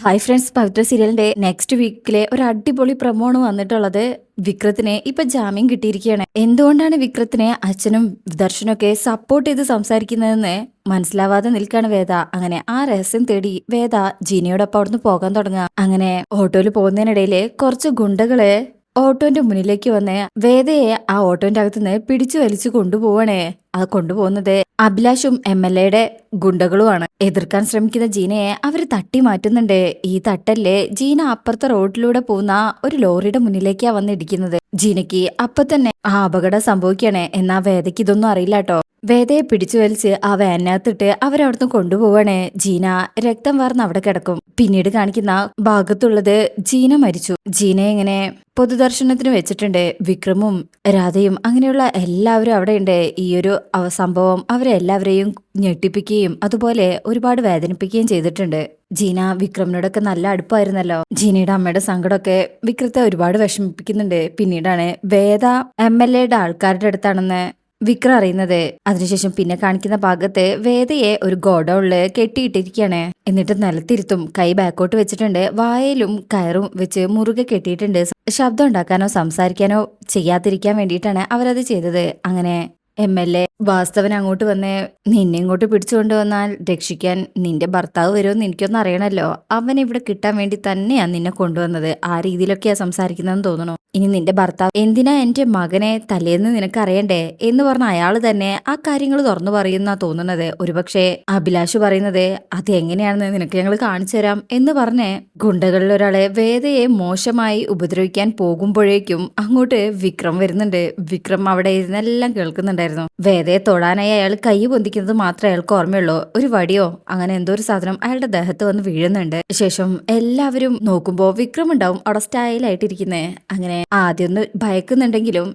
Hi friends പവിത്ര സീരിയലിന്റെ next വീക്കിലെ ഒരു അടിപൊളി പ്രമോണ് വന്നിട്ടുള്ളത്. വിക്രത്തിനെ ഇപ്പൊ ജാമ്യം കിട്ടിയിരിക്കുകയാണ്. എന്തുകൊണ്ടാണ് വിക്രത്തിനെ അച്ഛനും ദർശനൊക്കെ സപ്പോർട്ട് ചെയ്ത് സംസാരിക്കുന്നതെന്ന് മനസ്സിലാവാതെ നിൽക്കാണ് വേദ. അങ്ങനെ ആ രഹസ്യം തേടി വേദ ജീനയോടൊപ്പം അവിടുന്ന് പോകാൻ തുടങ്ങുക. അങ്ങനെ ഓട്ടോയിൽ പോകുന്നതിനിടയിൽ കുറച്ച് ഗുണ്ടകൾ ഓട്ടോന്റെ മുന്നിലേക്ക് വന്ന്. വേദയെ ആ ഓട്ടോന്റെ അകത്തുനിന്ന് പിടിച്ചു വലിച്ചു കൊണ്ടുപോവണേ. അത് കൊണ്ടുപോകുന്നത് അഭിലാഷും എം എൽ എയുടെ ഗുണ്ടകളുമാണ്. എതിർക്കാൻ ശ്രമിക്കുന്ന ജീനയെ അവർ തട്ടി മാറ്റുന്നുണ്ട്. ഈ തട്ടല്ലേ ജീന അപ്പുറത്തെ റോഡിലൂടെ പോകുന്ന ഒരു ലോറിയുടെ മുന്നിലേക്കാ വന്നിടിക്കുന്നത് ജീനയ്ക്ക് അപ്പൊ തന്നെ ആ അപകടം സംഭവിക്കണേ എന്നാ വേദയ്ക്ക് ഇതൊന്നും അറിയില്ല കേട്ടോ വേദയെ പിടിച്ചു വലിച്ച് ആ വാനകത്തിട്ട് അവരവിടുന്ന് കൊണ്ടുപോവാണ്. ജീന രക്തം വാർന്ന് അവിടെ കിടക്കും. പിന്നീട് കാണിക്കുന്ന ഭാഗത്തുള്ളത് ജീന മരിച്ചു. ജീന എങ്ങനെ പൊതുദർശനത്തിന് വെച്ചിട്ടുണ്ട്. വിക്രമും രാധയും അങ്ങനെയുള്ള എല്ലാവരും അവിടെയുണ്ട്. ഈ ഒരു സംഭവം അവരെല്ലാവരെയും ഞെട്ടിപ്പിക്കുകയും അതുപോലെ ഒരുപാട് വേദനിപ്പിക്കുകയും ചെയ്തിട്ടുണ്ട്. ജീന വിക്രമിനോടൊക്കെ നല്ല അടുപ്പായിരുന്നല്ലോ. ജീനയുടെ അമ്മയുടെ സങ്കടമൊക്കെ വിക്രത്തെ ഒരുപാട് വിഷമിപ്പിക്കുന്നുണ്ട്. പിന്നീടാണ് വേദ എം എൽ എയുടെ ആൾക്കാരുടെ അടുത്താണെന്ന് വിക്രം അറിയുന്നത്. അതിനുശേഷം പിന്നെ കാണിക്കുന്ന ഭാഗത്ത് വേദയെ ഒരു ഗോഡൌണിൽ കെട്ടിയിട്ടിരിക്കുകയാണ് എന്നിട്ട് നിലത്തിരുത്തും കൈ ബാക്കോട്ട് വെച്ചിട്ടുണ്ട്. വായയിലും കയറും വെച്ച് മുറുകെ കെട്ടിയിട്ടുണ്ട്. ശബ്ദം ഉണ്ടാക്കാനോ സംസാരിക്കാനോ ചെയ്യാതിരിക്കാൻ വേണ്ടിയിട്ടാണ് അവരത് ചെയ്തത്. അങ്ങനെ എം എൽ എ വാസ്തവൻ അങ്ങോട്ട് വന്നേ നിന്നെ ഇങ്ങോട്ട് പിടിച്ചുകൊണ്ട് വന്നാൽ രക്ഷിക്കാൻ നിന്റെ ഭർത്താവ് വരുമെന്ന് എനിക്കൊന്നും അറിയണല്ലോ. അവൻ ഇവിടെ കിട്ടാൻ വേണ്ടി തന്നെയാണ് നിന്നെ കൊണ്ടുവന്നത്. ആ രീതിയിലൊക്കെയാ സംസാരിക്കുന്നതെന്ന് തോന്നുന്നു. ഇനി നിന്റെ ഭർത്താവ് എന്തിനാ എന്റെ മകനെ തലേന്ന് നിനക്ക് അറിയണ്ടേ എന്ന് പറഞ്ഞ അയാൾ തന്നെ ആ കാര്യങ്ങൾ തുറന്നു പറയുന്ന തോന്നുന്നത്. ഒരുപക്ഷെ അഭിലാഷ് പറയുന്നത് അത് എങ്ങനെയാണെന്ന് നിനക്ക് ഞങ്ങൾ കാണിച്ചു തരാം എന്ന് പറഞ്ഞ് ഗുണ്ടകളിൽ ഒരാളെ വേദയെ മോശമായി ഉപദ്രവിക്കാൻ പോകുമ്പോഴേക്കും അങ്ങോട്ട് വിക്രം വരുന്നുണ്ട്. വിക്രം അവിടെ ഇരുന്നെല്ലാം കേൾക്കുന്നുണ്ടായിരുന്നു വേദയെ തൊടാനായി അയാൾ കൈ പൊന്തിക്കുന്നത് മാത്രമേ അയാൾക്ക് ഓർമ്മയുള്ളൂ. ഒരു വടിയോ അങ്ങനെ എന്തോ ഒരു സാധനം അയാളുടെ ദേഹത്ത് വന്ന് വീഴുന്നുണ്ട്. ശേഷം എല്ലാവരും നോക്കുമ്പോൾ വിക്രം ഉണ്ടാവും. അവിടെ സ്റ്റൈലായിട്ടിരിക്കുന്നേ അങ്ങനെ ആദ്യം ഒന്ന് ഭയക്കുന്നുണ്ടെങ്കിലും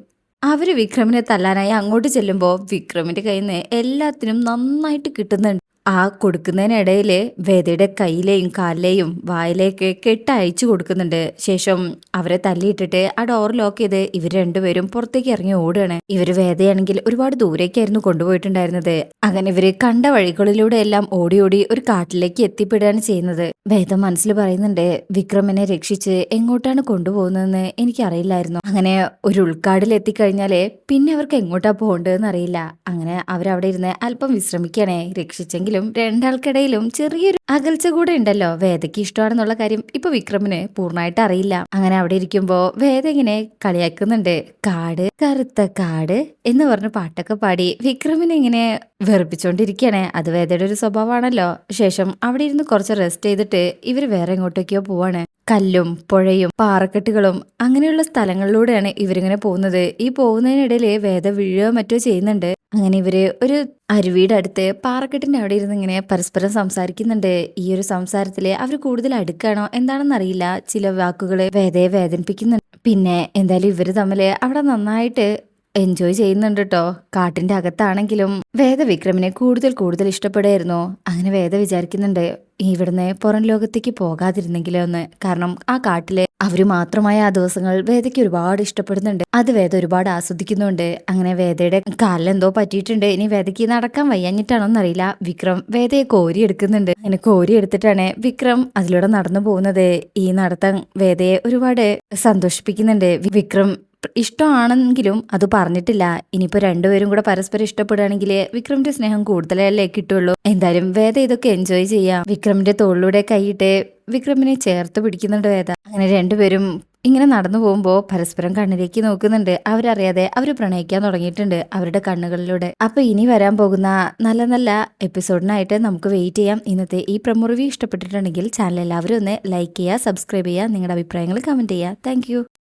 അവർ വിക്രമിനെ തല്ലാനായി അങ്ങോട്ട് ചെല്ലുമ്പോൾ വിക്രമിന്റെ കയ്യിൽ നിന്ന് എല്ലാത്തിനും നന്നായിട്ട് കിട്ടുന്നുണ്ട്. ആ കൊടുക്കുന്നതിനിടയിൽ വേദയുടെ കയ്യിലെയും കാലിലെയും വായിലേക്ക് കെട്ട് അയച്ചു കൊടുക്കുന്നുണ്ട്. ശേഷം അവരെ തല്ലിയിട്ടിട്ട് ആ ഡോർ ലോക്ക് ചെയ്ത് ഇവർ രണ്ടുപേരും പുറത്തേക്ക് ഇറങ്ങി ഓടുകയാണ്. ഇവർ വേദയാണെങ്കിൽ ഒരുപാട് ദൂരേക്കായിരുന്നു കൊണ്ടുപോയിട്ടുണ്ടായിരുന്നത്. അങ്ങനെ ഇവർ കണ്ട വഴികളിലൂടെ എല്ലാം ഓടി ഓടി ഒരു കാട്ടിലേക്ക് എത്തിപ്പെടുകയാണ് ചെയ്യുന്നത്. വേദ മനസ്സിൽ പറയുന്നുണ്ട് വിക്രമനെ രക്ഷിച്ച് എങ്ങോട്ടാണ് കൊണ്ടുപോകുന്നതെന്ന് എനിക്കറിയില്ലായിരുന്നു. അങ്ങനെ ഒരു ഉൾക്കാടിൽ എത്തിക്കഴിഞ്ഞാൽ പിന്നെ അവർക്ക് എങ്ങോട്ടാ പോകേണ്ടതെന്ന് അറിയില്ല. അങ്ങനെ അവരവിടെ ഇരുന്ന് അല്പം വിശ്രമിക്കണേ രക്ഷിച്ചെങ്കിലും ആണെങ്കിലും രണ്ടാൾക്കിടയിലും ചെറിയൊരു അകൽച്ച കൂടെ ഉണ്ടല്ലോ. വേദയ്ക്ക് ഇഷ്ടമാണെന്നുള്ള കാര്യം ഇപ്പൊ വിക്രമിന് പൂർണമായിട്ട് അറിയില്ല. അങ്ങനെ അവിടെ ഇരിക്കുമ്പോ വേദ ഇങ്ങനെ കളിയാക്കുന്നുണ്ട്. കാട് കറുത്ത കാട് എന്ന് പറഞ്ഞ് പാട്ടൊക്കെ പാടി വിക്രമിനെ ഇങ്ങനെ വെറുപ്പിച്ചോണ്ടിരിക്കണേ അത് വേദയുടെ ഒരു സ്വഭാവമാണല്ലോ. ശേഷം അവിടെ ഇരുന്ന് കുറച്ച് റെസ്റ്റ് ചെയ്തിട്ട് ഇവർ വേറെ എങ്ങോട്ടേക്കോ പോവാണ്. കല്ലും പുഴയും പാറക്കെട്ടുകളും അങ്ങനെയുള്ള സ്ഥലങ്ങളിലൂടെയാണ് ഇവരിങ്ങനെ പോകുന്നത്. ഈ പോകുന്നതിനിടയിൽ വേദ വീഴുകയോ മറ്റോ ചെയ്യുന്നുണ്ട്. അങ്ങനെ ഇവർ ഒരു അരുവിയുടെ അടുത്ത് പാറക്കെട്ടിന്റെ അവിടെ ഇരുന്ന് ഇങ്ങനെ പരസ്പരം സംസാരിക്കുന്നുണ്ട്. ഈ ഒരു സംസാരത്തിൽ അവർ കൂടുതൽ അടുക്കാണോ എന്താണെന്നറിയില്ല ചില വാക്കുകൾ വേദയെ വേദനിപ്പിക്കുന്നുണ്ട്. പിന്നെ എന്തായാലും ഇവർ തമ്മിൽ അവിടെ നന്നായിട്ട് എൻജോയ് ചെയ്യുന്നുണ്ട് കേട്ടോ കാട്ടിന്റെ അകത്താണെങ്കിലും വേദ വിക്രമിനെ കൂടുതൽ കൂടുതൽ ഇഷ്ടപ്പെടുമായിരുന്നു അങ്ങനെ വേദ വിചാരിക്കുന്നുണ്ട് ഇവിടുന്ന് പുറം ലോകത്തേക്ക് പോകാതിരുന്നെങ്കിലോ ഒന്ന് കാരണം ആ കാട്ടിലെ അവർ മാത്രമായ ആ ദിവസങ്ങൾ വേദയ്ക്ക് ഒരുപാട് ഇഷ്ടപ്പെടുന്നുണ്ട്. അത് വേദ ഒരുപാട് ആസ്വദിക്കുന്നുണ്ട്. അങ്ങനെ വേദയുടെ കാലിലെന്തോ പറ്റിയിട്ടുണ്ട്. ഇനി വേദയ്ക്ക് നടക്കാൻ വയ്യാഞ്ഞിട്ടാണോന്നറിയില്ല. വിക്രം വേദയെ കോരി എടുക്കുന്നുണ്ട് അങ്ങനെ കോരി എടുത്തിട്ടാണ് വിക്രം അതിലൂടെ നടന്നു പോകുന്നത്. ഈ നടത്തം വേദയെ ഒരുപാട് സന്തോഷിപ്പിക്കുന്നുണ്ട്. വിക്രം ഇഷ്ടമാണെങ്കിലും അത് പറഞ്ഞിട്ടില്ല. ഇനിയിപ്പോ രണ്ടുപേരും കൂടെ പരസ്പരം ഇഷ്ടപ്പെടുകയാണെങ്കിൽ വിക്രമിന്റെ സ്നേഹം കൂടുതലല്ലേ കിട്ടുള്ളൂ എന്തായാലും വേദ ഇതൊക്കെ എൻജോയ് ചെയ്യാം. വിക്രമിന്റെ തോളിലൂടെ കൈയിട്ട് വിക്രമിനെ ചേർത്ത് പിടിക്കുന്നുണ്ട് വേദ. അങ്ങനെ രണ്ടുപേരും ഇങ്ങനെ നടന്നു പോകുമ്പോൾ പരസ്പരം കണ്ണിലേക്ക് നോക്കുന്നുണ്ട്. അവരറിയാതെ അവർ പ്രണയിക്കാൻ തുടങ്ങിയിട്ടുണ്ട് അവരുടെ കണ്ണുകളിലൂടെ. അപ്പൊ ഇനി വരാൻ പോകുന്ന നല്ല നല്ല എപ്പിസോഡിനായിട്ട് നമുക്ക് വെയിറ്റ് ചെയ്യാം. ഇന്നത്തെ ഈ പ്രമോ ഇഷ്ടപ്പെട്ടിട്ടുണ്ടെങ്കിൽ ചാനൽ എല്ലാവരും ഒന്ന് ലൈക്ക് ചെയ്യുക സബ്സ്ക്രൈബ് ചെയ്യുക നിങ്ങളുടെ അഭിപ്രായങ്ങൾ കമന്റ് ചെയ്യുക. താങ്ക്